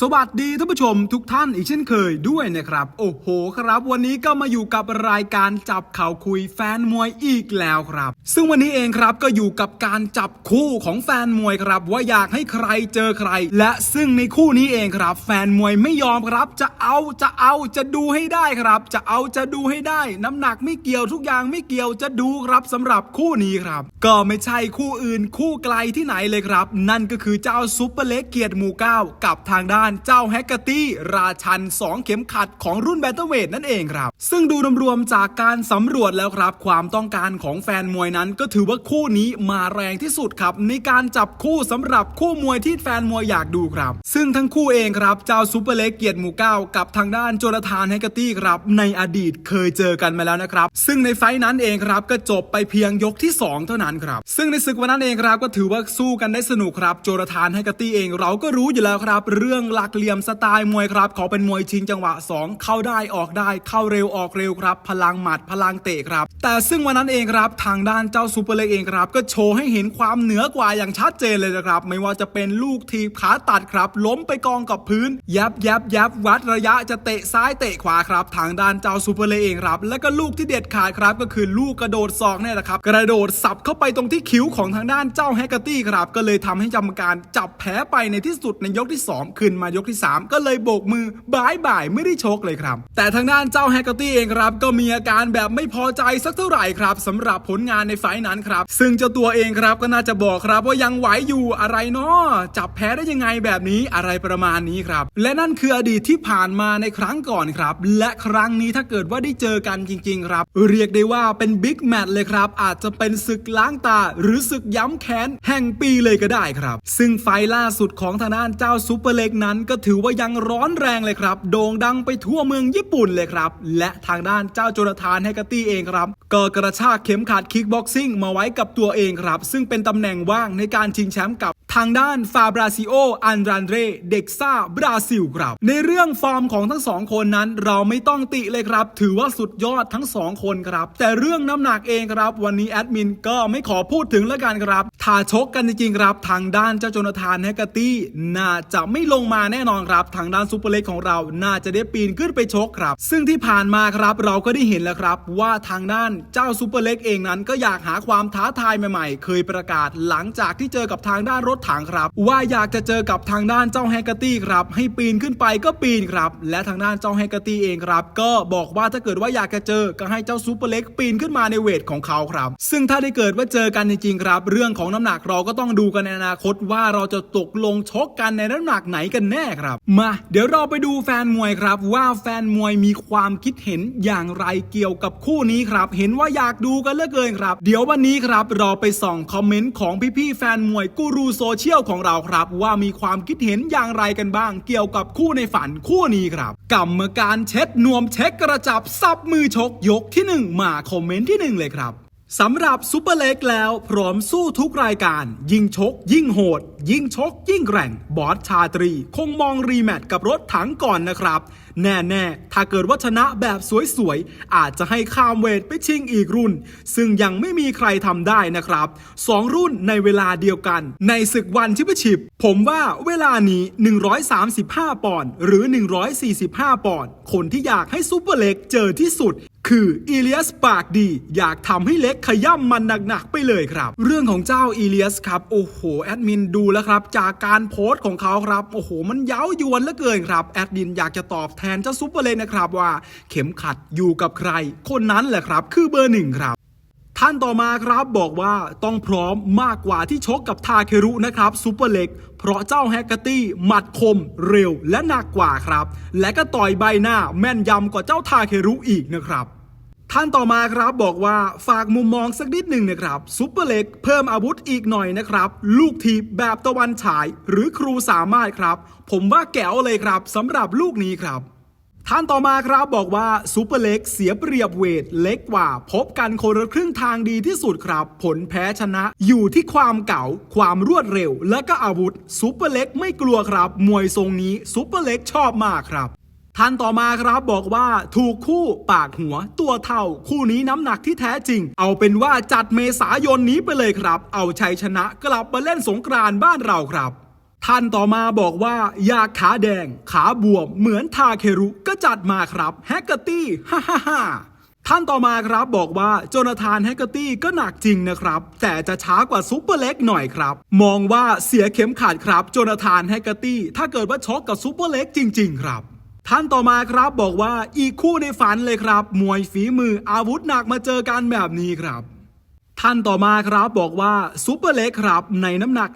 สวัสดีท่านผู้ชมทุกท่านอีกเช่นเคยด้วยนะครับ โอ้โหครับ วันนี้ก็มาอยู่กับรายการจับข่าวคุยแฟนมวยอีกแล้วครับ ซึ่งวันนี้เองครับก็อยู่กับการจับคู่ของแฟนมวยครับ ว่าอยากให้ใครเจอใคร และซึ่งในคู่นี้เองครับ แฟนมวยไม่ยอมครับ จะเอาจะเอาจะดูให้ได้ครับ จะเอาจะดูให้ได้ น้ำหนักไม่เกี่ยวทุกอย่างไม่เกี่ยวจะดูครับสำหรับคู่นี้ครับ ก็ไม่ใช่คู่อื่นคู่ไกลที่ไหนเลยครับ นั่นก็คือเจ้าซุปเปอร์เล็กเกียรติหมู่เก้ากับทางด้านเจ้าแฮกเกอร์ตี้ราชัน 2 เข็มขัดของรุ่นแบนเทเวทนั่นเองครับ ซึ่งดูรวมๆจากการสำรวจแล้วครับ ความต้องการของแฟนมวยนั้น ก็ถือว่าคู่นี้มาแรงที่สุดครับ ในการจับคู่สำหรับคู่มวยที่แฟนมวยอยากดูครับ ซึ่งทั้งคู่เองครับเจ้าซุปเปอร์เล็กเกียรติหมู่เก้ากับทางด้านโจนาธานแฮกเกอร์ตี้ครับในอดีตเคยเจอกันมาแล้วนะครับ ซึ่งในไฟท์นั้นเองครับก็จบไปเพียงยกที่ 2 เท่านั้นครับ ซึ่งในศึกวันนั้นเองครับก็ถือว่าสู้กันได้สนุกครับโจนาธานแฮกเกอร์ตี้เองเราก็รู้อยู่แล้วครับ เรื่องหลักเหลี่ยมสไตล์มวยครับเขาเป็นมวยชิงจังหวะ 2 เข้าได้ออกได้เข้าเร็วออกเร็วครับ พลังหมัดพลังเตะครับ แต่ซึ่งวันนั้นเองครับทางด้านเจ้าซูเปอร์เล็กเองครับก็โชว์ให้เห็นความเหนือกว่าอย่างชัดเจนเลยนะครับ ไม่ว่าจะเป็นลูกทีบขาตัดครับ ล้มไปกองกับพื้น ยับยับยับวัดระยะจะเตะซ้ายเตะขวาครับ ทางด้านเจ้าซูเปอร์เล็กเองครับ แล้วก็ลูกที่เด็ดขาดครับ ก็คือลูกกระโดดศอกเนี่ยแหละครับ กระโดดสับเข้าไปตรงที่คิ้วของทางด้านเจ้าแฮกเกอร์ตี้ครับ ก็เลยทำให้กรรมการจับแพ้ไปในที่สุดในยกที่ 2 ขึ้นมายกที่ 3 ก็เลยโบกมือบายบายไม่ได้ชกเลยครับ แต่ทางด้านเจ้าแฮกเกอร์ตี้เองครับ ก็มีอาการแบบไม่พอใจสักเท่าไหร่ครับสำหรับผลงานในไฟนั้นครับ ซึ่งเจ้าตัวเองครับก็น่าจะบอกครับว่ายังไหวอยู่อะไรเนาะจับแพ้ได้ยังไงแบบนี้อะไรประมาณนี้ครับ และนั่นคืออดีตที่ผ่านมาในครั้งก่อนครับ และครั้งนี้ถ้าเกิดว่าได้เจอกันจริง ๆ ครับ เรียกได้ว่าเป็นบิ๊กแมตช์เลยครับ อาจจะเป็นศึกล้างตา หรือศึกย้ำแค้นแห่งปีเลยก็ได้ครับ ซึ่งไฟล่าสุดของทางด้านเจ้าซูเปอร์เล็กนั้น ก็ถือว่ายังร้อนแรงเลยครับ โด่งดังไปทั่วเมืองญี่ปุ่นเลยครับ และทางด้านเจ้าโจนาธานแฮกตี้เองครับก็กระชากเข็มขัดคิกบ็อกซิ่งมาไว้กับตัวเองครับ ซึ่งเป็นตำแหน่งว่างในการชิงแชมป์กับทางด้านฟาบราซิโอ อันดรันเร เด็กซ่า บราซิลครับ ในเรื่องฟอร์มของทั้งสองคนนั้น เราไม่ต้องติเลยครับ ถือว่าสุดยอดทั้งสองคนครับ แต่เรื่องน้ำหนักเองครับ วันนี้แอดมินก็ไม่ขอพูดถึงแล้วกันครับถ้าชกกันจริงๆครับ ทางด้านเจ้าโจนาธานแฮกตี้น่าจะไม่ลงมาแน่นอนครับ ทางด้านซูเปอร์เล็กของเรา น่าจะได้ปีนขึ้นไปชกครับ ซึ่งที่ผ่านมาครับ เราก็ได้เห็นแล้วครับว่าทางด้านเจ้าซูเปอร์เล็กเองนั้นก็อยากหาความท้าทายใหม่ๆ เคยประกาศหลังจากที่เจอกับทางด้านรถถังครับ ว่าอยากจะเจอกับทางด้านเจ้าแฮกเกอร์ตี้ครับให้ปีนขึ้นไปก็ปีนครับ และทางด้านเจ้าแฮกเกอร์ตี้เองครับ ก็บอกว่าถ้าเกิดว่าอยากจะเจอก็ให้เจ้าซูเปอร์เล็กปีนขึ้นมาในเวทของเขาครับ ซึ่งถ้าได้เกิดว่าเจอกันจริงๆครับ เรื่องของน้ำหนักเราก็ต้องดูกันในอนาคตว่าเราจะตกลงชกกันในน้ำหนักไหนกันแน่ครับ มาเดี๋ยวเราไปดูแฟนมวยครับ ว่าแฟนมวยมีความคิดเห็นอย่างไรเกี่ยวกับคู่นี้ครับเห็นว่าอยากดูกันเหลือเกินครับ เดี๋ยววันนี้ครับเราไปส่องคอมเมนต์ของพี่ๆแฟนมวยกูรูโซเชียลของเราครับ ว่ามีความคิดเห็นอย่างไรกันบ้าง เกี่ยวกับคู่ในฝันคู่นี้ครับกรรมการเช็ดนวมเช็คกระจับซับมือชกยกที่หนึ่งมาคอมเมนต์ที่หนึ่งเลยครับสำหรับซูเปอร์เล็กแล้ว พร้อมสู้ทุกรายการ ยิ่งชกยิ่งโหด ยิ่งชกยิ่งแกร่ง บอสชาตรี คงมองรีแมตช์กับรถถังก่อนนะครับ แน่ๆ ถ้าเกิดว่าชนะแบบสวยๆ อาจจะให้ข้ามเวทไปชิงอีกรุ่น ซึ่งยังไม่มีใครทำได้นะครับสองรุ่นในเวลาเดียวกัน ในศึกวันชิปชิป ผมว่าเวลานี้ 135 ปอนด์หรือ 145 ปอนด์คนที่อยากให้ซูเปอร์เล็กเจอที่สุดคืออีเลียสปากดีอยากทำให้เล็กขย่ำมันหนักๆไปเลยครับ เรื่องของเจ้าอีเลียสครับ โอ้โห แอดมินดูแล้วครับ จากการโพสต์ของเขาครับโอ้โหมันเย้ายวนเหลือเกินครับ แอดมินอยากจะตอบแทนเจ้าซุปเปอร์เลนนะครับว่าเข็มขัดอยู่กับใคร คนนั้นแหละครับ คือเบอร์หนึ่งครับท่านต่อมาครับบอกว่าต้องพร้อมมากกว่าที่ชกกับทาเครุนะครับซูเปอร์เล็ก เพราะเจ้าแฮกเกอร์ตี้หมัดคมเร็วและหนักกว่าครับ และก็ต่อยใบหน้าแม่นยำกว่าเจ้าทาเครุอีกนะครับ ท่านต่อมาครับบอกว่าฝากมุมมองสักนิดหนึ่งนะครับซูเปอร์เล็กเพิ่มอาวุธอีกหน่อยนะครับ ลูกทีบแบบตะวันฉายหรือครูสามารถครับ ผมว่าแก๋วเลยครับสำหรับลูกนี้ครับท่านต่อมาครับบอกว่าซูเปอร์เล็กเสียเปรียบเวทเล็กกว่า พบกันคนละครึ่งทางดีที่สุดครับ ผลแพ้ชนะอยู่ที่ความเก่า ความรวดเร็ว และก็อาวุธซูเปอร์เล็กไม่กลัวครับ มวยทรงนี้ซูเปอร์เล็กชอบมากครับ ท่านต่อมาครับบอกว่าถูกคู่ปากหัวตัวเท่าคู่นี้น้ำหนักที่แท้จริง เอาเป็นว่าจัดเมษายนนี้ไปเลยครับ เอาชัยชนะกลับมาเล่นสงกรานบ้านเราครับ ท่านต่อมาบอกว่า อยากขาแดง ขาบวมเหมือนทาเครุก็จัดมาครับแฮกเกอร์ตี้ฮ่าฮ่าฮ่าท่านต่อมาครับบอกว่าโจนาธานแฮกเกอร์ตี้ก็หนักจริงนะครับ แต่จะช้ากว่าซุปเปอร์เล็กหน่อยครับ มองว่าเสียเข็มขัดครับโจนาธานแฮกเกอร์ตี้ถ้าเกิดว่าช็อกกับซุปเปอร์เล็กจริง ๆ ครับ ท่านต่อมาครับบอกว่าอีกคู่ในฝันเลยครับ มวยฝีมืออาวุธหนักมาเจอกันแบบนี้ครับ ท่านต่อมาครับบอกว่าซูเปอร์เล็กครับ ในน้ำหนัก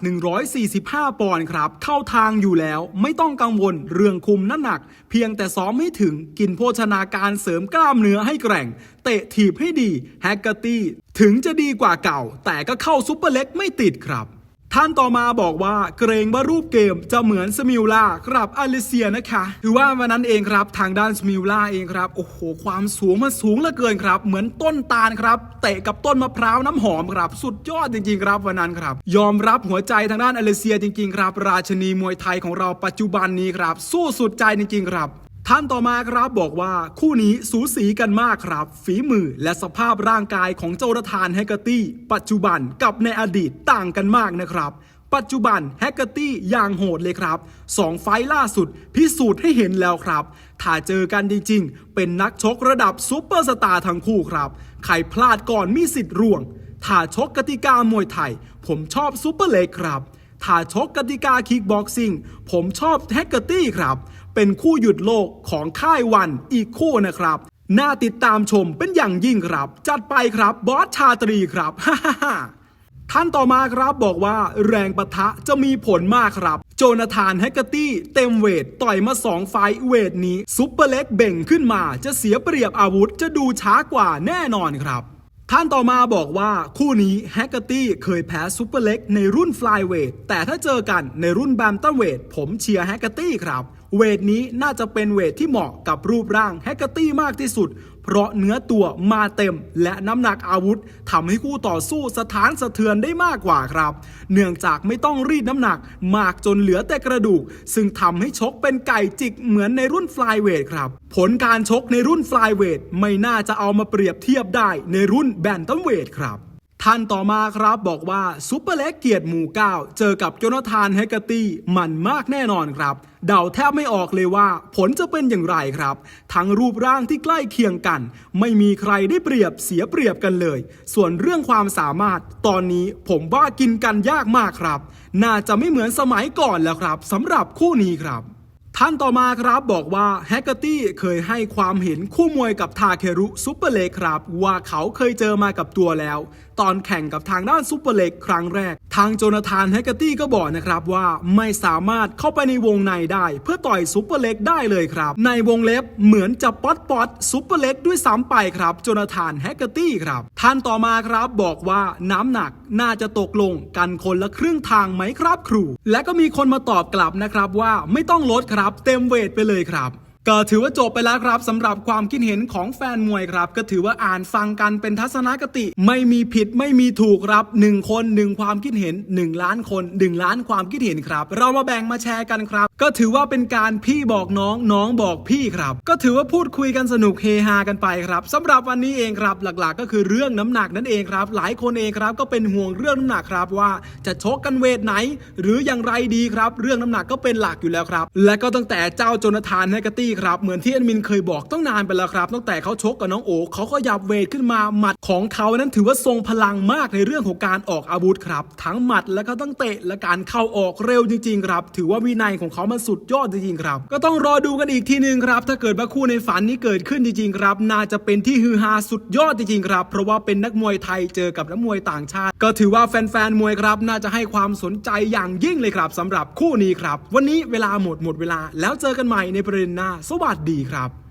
145 ปอนด์ครับ เข้าทางอยู่แล้ว ไม่ต้องกังวลเรื่องคุมน้ำหนัก เพียงแต่ซ้อมให้ถึงกินโภชนาการเสริมกล้ามเนื้อให้แกร่ง เตะถีบให้ดีแฮกเกอร์ตี้ถึงจะดีกว่าเก่า แต่ก็เข้าซูเปอร์เล็กไม่ติดครับ ท่านต่อมาบอกว่าเกรงว่ารูปเกมจะเหมือนสมิลล่าครับอลิเซียนะคะถือว่าวันนั้นเองครับทางด้านสมิลล่าเองครับโอ้โหความสูงมันสูงเหลือเกินครับ เหมือนต้นตาลครับเตะกับต้นมะพร้าวน้ำหอมครับสุดยอดจริงๆครับวันนั้นครับ ยอมรับหัวใจทางด้านอลิเซียจริงๆครับ ราชนีมวยไทยของเราปัจจุบันนี้ครับ สู้สุดใจจริงๆครับ ท่านต่อมาครับบอกว่าคู่นี้สูสีกันมากครับ ฝีมือและสภาพร่างกายของเจ้าระธานแฮกเกอร์ตี้ ปัจจุบันกับในอดีตต่างกันมากนะครับปัจจุบันแฮกเกอร์ตี้อย่างโหดเลยครับสองไฟล์ล่าสุด พิสูจน์ให้เห็นแล้วครับ ถ้าเจอกันจริงๆ เป็นนักชกระดับซูเปอร์สตาร์ทั้งคู่ครับ ใครพลาดก่อนมีสิทธิ์ร่วง ถ้าชกกติกามวยไทย ผมชอบซูเปอร์เล็กครับ ถ้าชกกติกาคิกบ็อกซิ่ง ผมชอบแฮกเกอร์ตี้ครับ เป็นคู่หยุดโลกของค่ายวันอีกคู่นะครับ น่าติดตามชมเป็นอย่างยิ่งครับ จัดไปครับบอสชาตรีครับฮ่าฮ่าฮ่าท่านต่อมาครับบอกว่าแรงปะทะจะมีผลมากครับ โจนาธานแฮกเกอร์ตี้เต็มเวท ต่อยมา 2 ไฟเวทนี้ ซุปเปอร์เล็กเบ่งขึ้นมาจะเสียเปรียบอาวุธจะดูช้ากว่าแน่นอนครับ ท่านต่อมาบอกว่าคู่นี้แฮกเกอร์ตี้เคยแพ้ซูเปอร์เล็กในรุ่นฟลายเวทแต่ถ้าเจอกันในรุ่นแบมตันเวทผมเชียร์แฮกเกอร์ตี้ครับ เวทนี้น่าจะเป็นเวทที่เหมาะกับรูปร่างแฮกเกอร์ตี้มากที่สุด เพราะเนื้อตัวมาเต็มและน้ำหนักอาวุธทำให้คู่ต่อสู้สถานสะเทือนได้มากกว่าครับ เนื่องจากไม่ต้องรีดน้ำหนักมากจนเหลือแต่กระดูก ซึ่งทำให้ชกเป็นไก่จิกเหมือนในรุ่นฟลายเวทครับ ผลการชกในรุ่นฟลายเวทไม่น่าจะเอามาเปรียบเทียบได้ในรุ่นแบนตัมเวทครับ ท่านต่อมาครับบอกว่าซุปเปอร์เล็กเกียรติหมู่เก้าเจอกับโจนาธานแฮกเกอร์ตี้มันมากแน่นอนครับ เดาแทบไม่ออกเลยว่า ผลจะเป็นอย่างไรครับ ทั้งรูปร่างที่ใกล้เคียงกัน ไม่มีใครได้เปรียบเสียเปรียบกันเลย ส่วนเรื่องความสามารถ ตอนนี้ผมว่ากินกันยากมากครับ น่าจะไม่เหมือนสมัยก่อนแล้วครับสำหรับคู่นี้ครับ ท่านต่อมาครับบอกว่าแฮกเกอร์ตี้เคยให้ความเห็นคู่มวยกับทาเครุซุปเปอร์เล็กครับ ว่าเขาเคยเจอมากับตัวแล้ว ตอนแข่งกับทางด้านซุปเปอร์เล็กครั้งแรก ทางโจนาธานแฮกเกอร์ตี้ก็บอกนะครับว่าไม่สามารถเข้าไปในวงในได้ เพื่อต่อยซุปเปอร์เล็กได้เลยครับ ในวงเล็บเหมือนจะป๊อตป๊อตซุปเปอร์เล็กด้วยซ้ำไปครับโจนาธานแฮกเกอร์ตี้ครับท่านต่อมาครับบอกว่าน้ำหนักน่าจะตกลงกันคนละครึ่งทางไหมครับครู และก็มีคนมาตอบกลับนะครับว่าไม่ต้องลดครับเต็มเวทไปเลยครับ ก็ถือว่าจบไปแล้วครับสำหรับความคิดเห็นของแฟนมวยครับ ก็ถือว่าอ่านฟังกันเป็นทัศนคติ ไม่มีผิดไม่มีถูกครับหนึ่งคนหนึ่งความคิดเห็น 1 ล้านคน 1 ล้านความคิดเห็นครับ เรามาแบ่งมาแชร์กันครับ ก็ถือว่าเป็นการพี่บอกน้องน้องบอกพี่ครับ ก็ถือว่าพูดคุยกันสนุกเฮฮากันไปครับสำหรับวันนี้เองครับ หลักๆ ก็คือเรื่องน้ำหนักนั่นเองครับ หลายคนเองครับก็เป็นห่วงเรื่องน้ำหนักครับว่าจะชกกันเวทไหน หรืออย่างไรดีครับ เรื่องน้ำหนักก็เป็นหลักอยู่แล้วครับ และก็ตั้งแต่เจ้าโจนาธานแฮกตี้ครับ เหมือนที่แอดมินเคยบอกต้องนานไปแล้วครับ ตั้งแต่เขาชกกับน้องโอเขาก็ยับเวทขึ้นมาหมัดของเขานั้นถือว่าทรงพลังมากในเรื่องของการออกอาวุธครับ ทั้งหมัดแล้วก็ตั้งเตะและการเข้าออกเร็วจริงๆครับ ถือว่าวินัยของเขามันสุดยอดจริงๆครับ ก็ต้องรอดูกันอีกทีหนึงครับ ถ้าเกิดว่าคู่ในฝันนี้เกิดขึ้นจริงๆครับ น่าจะเป็นที่ฮือฮาสุดยอดจริงๆครับ เพราะว่าเป็นนักมวยไทยเจอกับนักมวยต่างชาติ ก็ถือว่าแฟนๆมวยครับ น่าจะให้ความสนใจอย่างยิ่งเลยครับสำหรับคู่นี้ครับ วันนี้เวลาหมดหมดเวลาแล้วเจอกันใหม่ในประเด็นหน้าสวัสดีครับ